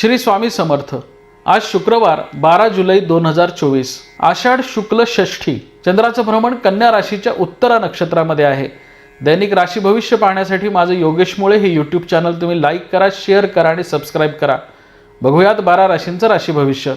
श्री स्वामी समर्थ. आज शुक्रवार बारा जुलै दोन हजार चोवीस. आषाढ शुक्ल षष्ठी चंद्राचं भ्रमण कन्या राशीच्या उत्तरा नक्षत्रामध्ये आहे. दैनिक राशी भविष्य पाहण्यासाठी माझं योगेश मुळे हे यूट्यूब चॅनल तुम्ही लाईक करा शेअर करा आणि सबस्क्राईब करा. बघूयात बारा राशींचं राशी भविष्य.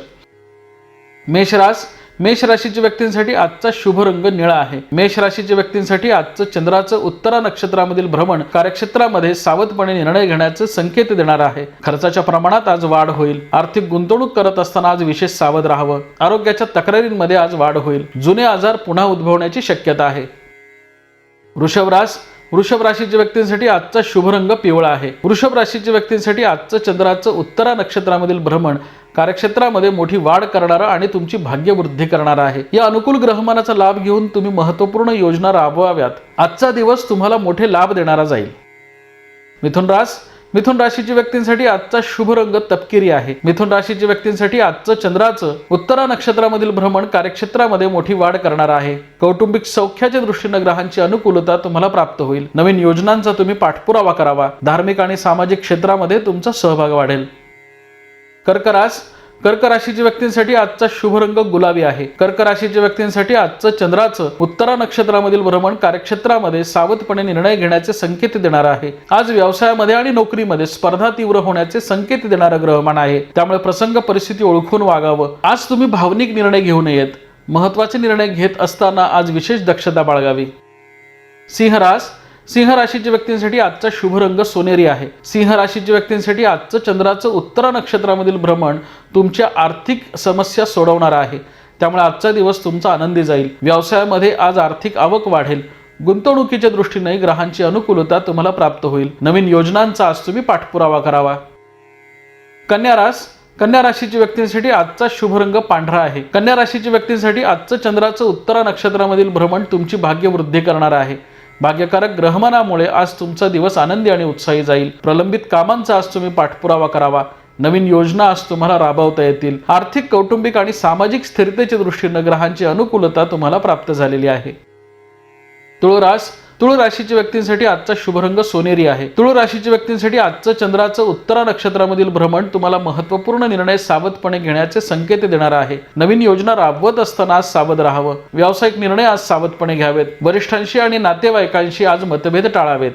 मेषरास मेष राशीच्या व्यक्तींसाठी आजचा शुभ रंग निळा आहे. मेष राशीच्या व्यक्तींसाठी आजचं चंद्राचं उत्तरा नक्षत्रामधील भ्रमण कार्यक्षेत्रामध्ये सावधपणे निर्णय घेण्याचे संकेत देणार आहे. खर्चाच्या प्रमाणात आज वाढ होईल. आर्थिक गुंतवणूक करत असताना आज विशेष सावध राहावं. आरोग्याच्या तक्रारींमध्ये आज वाढ होईल. जुने आजार पुन्हा उद्भवण्याची शक्यता आहे. वृषभ वृषभ राशीच्या व्यक्तींसाठी आजचा शुभ रंग पिवळा आहे. वृषभ राशीच्या व्यक्तींसाठी आजचं चंद्राचं उत्तरा नक्षत्रामधील भ्रमण कार्यक्षेत्रामध्ये मोठी वाढ करणारा आणि तुमची भाग्यवृद्धी करणारा आहे. या अनुकूल ग्रहमानाचा लाभ घेऊन तुम्ही महत्त्वपूर्ण योजना राबवाव्यात. आजचा दिवस तुम्हाला मोठे लाभ देणारा जाईल. मिथुन रास मिथुन राशीच्या व्यक्तींसाठी आजचा शुभ रंग तपकिरी आहे. मिथुन राशीच्या व्यक्तींसाठी आजचं चंद्राचं उत्तरा नक्षत्रामधील भ्रमण कार्यक्षेत्रामध्ये मोठी वाढ करणार आहे. कौटुंबिक सौख्याच्या दृष्टीनं ग्रहांची अनुकूलता तुम्हाला प्राप्त होईल. नवीन योजनांचा तुम्ही पाठपुरावा करावा. धार्मिक आणि सामाजिक क्षेत्रामध्ये तुमचा सहभाग वाढेल. कर्करास कर्क राशीच्या व्यक्तींसाठी आजचा शुभ रंग गुलाबी आहे. कर्क राशीच्या व्यक्तींसाठी आजचं चंद्राचं उत्तरा नक्षत्रामधील भ्रमण कार्यक्षेत्रामध्ये सावधपणे निर्णय घेण्याचे संकेत देणार आहे. आज व्यवसायामध्ये आणि नोकरीमध्ये स्पर्धा तीव्र होण्याचे संकेत देणारं ग्रहमान आहे. त्यामुळे प्रसंग परिस्थिती ओळखून वागावं. आज तुम्ही भावनिक निर्णय घेऊ नयेत महत्त्वाचे निर्णय घेत असताना आज विशेष दक्षता बाळगावी. सिंह रास सिंह राशीच्या व्यक्तींसाठी आजचा शुभ रंग सोनेरी आहे. सिंह राशीच्या व्यक्तींसाठी आजचं चंद्राचं उत्तरा नक्षत्रामधील भ्रमण तुमच्या आर्थिक समस्या सोडवणार आहे. त्यामुळे आजचा दिवस तुमचा आनंदी जाईल. व्यवसायामध्ये आज आर्थिक आवक वाढेल. गुंतवणुकीच्या दृष्टीने ग्रहांची अनुकूलता तुम्हाला प्राप्त होईल. नवीन योजनांचा आज तुम्ही पाठपुरावा करावा. कन्या रास कन्या राशीच्या व्यक्तींसाठी आजचा शुभ रंग पांढरा आहे. कन्या राशीच्या व्यक्तींसाठी आजचं चंद्राचं उत्तरा नक्षत्रामधील भ्रमण तुमची भाग्यवृद्धी करणार आहे. भाग्यकारक ग्रहमानामुळे आज तुमचा दिवस आनंदी आणि उत्साही जाईल. प्रलंबित कामांचा आज तुम्ही पाठपुरावा करावा. नवीन योजना आज तुम्हाला राबवता येतील. आर्थिक कौटुंबिक आणि सामाजिक स्थिरतेच्या दृष्टीनं ग्रहांची अनुकूलता तुम्हाला प्राप्त झालेली आहे. तुळरास तुळ राशीच्या व्यक्तींसाठी आजचा शुभरंग सोनेरी आहे. तुळ राशीच्या व्यक्तींसाठी आजचं चंद्राचं उत्तरा नक्षत्रामधील भ्रमण तुम्हाला महत्त्वपूर्ण निर्णय सावधपणे घेण्याचे संकेत देणार आहे. नवीन योजना राबवत असताना आज सावध राहावं. व्यावसायिक निर्णय आज सावधपणे घ्यावेत. वरिष्ठांशी आणि नातेवाईकांशी आज मतभेद टाळावेत.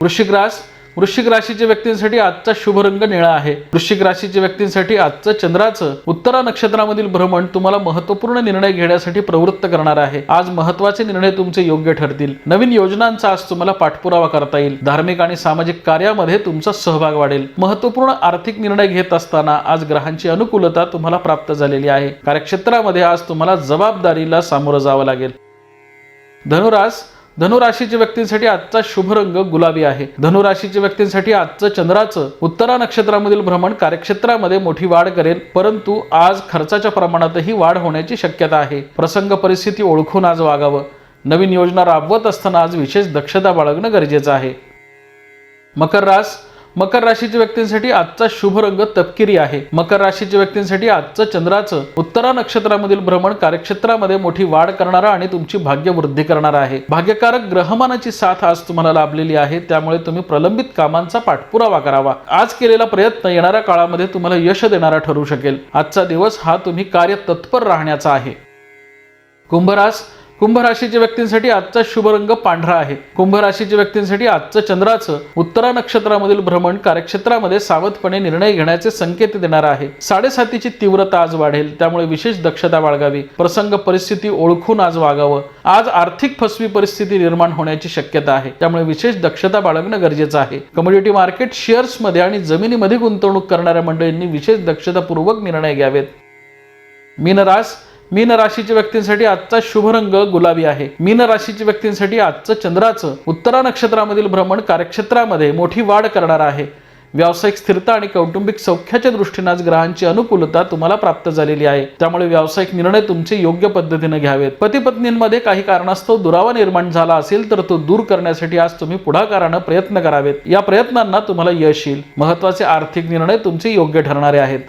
वृश्चिक रास वृश्चिक राशीच्या व्यक्तींसाठी आजचा शुभ रंग निळा आहे. वृश्चिक राशीच्या व्यक्तींसाठी आजचं चंद्राचं उत्तरा नक्षत्रामधील भ्रमण तुम्हाला महत्त्वपूर्ण निर्णय घेण्यासाठी प्रवृत्त करणार आहे. आज महत्त्वाचे निर्णय तुमचे योग्य ठरतील. नवीन योजनांचा आज तुम्हाला पाठपुरावा करता येईल. धार्मिक आणि सामाजिक कार्यामध्ये तुमचा सहभाग वाढेल. महत्त्वपूर्ण आर्थिक निर्णय घेत असताना आज ग्रहांची अनुकूलता तुम्हाला प्राप्त झालेली आहे. कार्यक्षेत्रामध्ये आज तुम्हाला जबाबदारीला सामोरं जावं लागेल. धनुरास धनुराशीच्या व्यक्तींसाठी आजचा शुभ रंग गुलाबी आहे. धनुराशीच्या व्यक्तींसाठी आजचं चंद्राचं उत्तरा नक्षत्रामधील भ्रमण कार्यक्षेत्रामध्ये मोठी वाढ करेल परंतु आज खर्चाच्या प्रमाणातही वाढ होण्याची शक्यता आहे. प्रसंग परिस्थिती ओळखून आज वागावं. नवीन योजना राबवत असताना आज विशेष दक्षता बाळगणं गरजेचं आहे. मकर रास मकर राशीच्या व्यक्तींसाठी आजचा शुभ रंग तपकिरी आहे. मकर राशीच्या व्यक्तींसाठी आजचं चंद्राचं उत्तरा नक्षत्रामधील भ्रमण कार्यक्षेत्रामध्ये मोठी वाढ करणारा आणि तुमची भाग्य वृद्धी करणारा आहे. भाग्यकारक ग्रहमानाची साथ आज तुम्हाला लाभलेली आहे. त्यामुळे तुम्ही प्रलंबित कामांचा पाठपुरावा करावा. आज केलेला प्रयत्न येणाऱ्या काळामध्ये तुम्हाला यश देणारा ठरू शकेल. आजचा दिवस हा तुम्ही कार्य तत्पर राहण्याचा आहे. कुंभरास कुंभ राशीच्या व्यक्तींसाठी आजचा शुभ रंग पांढरा आहे. कुंभ राशीच्या व्यक्तींसाठी आजचं चंद्राचं उत्तरा नक्षत्रामधील भ्रमण कार्यक्षेत्रामध्ये सावधपणे निर्णय घेण्याचे संकेत देणार आहे. साडेसातीची तीव्रता आज वाढेल त्यामुळे विशेष दक्षता बाळगावी. प्रसंग परिस्थिती ओळखून आज वागावं. आज आर्थिक फसवी परिस्थिती निर्माण होण्याची शक्यता आहे. त्यामुळे विशेष दक्षता बाळगणं गरजेचं आहे. कमोडिटी मार्केट शेअर्समध्ये आणि जमिनीमध्ये गुंतवणूक करणाऱ्या मंडळींनी विशेष दक्षतापूर्वक निर्णय घ्यावेत. मीनरास मीन राशीच्या व्यक्तींसाठी आजचा शुभ रंग गुलाबी आहे. मीन राशीच्या व्यक्तींसाठी आजचं चंद्राचं उत्तरा नक्षत्रामधील भ्रमण कार्यक्षेत्रामध्ये मोठी वाढ करणार आहे. व्यावसायिक स्थिरता आणि कौटुंबिक सौख्याच्या दृष्टीने आज ग्रहांची अनुकूलता तुम्हाला प्राप्त झालेली आहे. त्यामुळे व्यावसायिक निर्णय तुमचे योग्य पद्धतीने घ्यावेत. पती पत्नींमध्ये काही कारणास्तव दुरावा निर्माण झाला असेल तर तो दूर करण्यासाठी आज तुम्ही पुढाकारानं प्रयत्न करावेत. या प्रयत्नांना तुम्हाला यश येईल. महत्त्वाचे आर्थिक निर्णय तुमचे योग्य ठरणारे आहेत.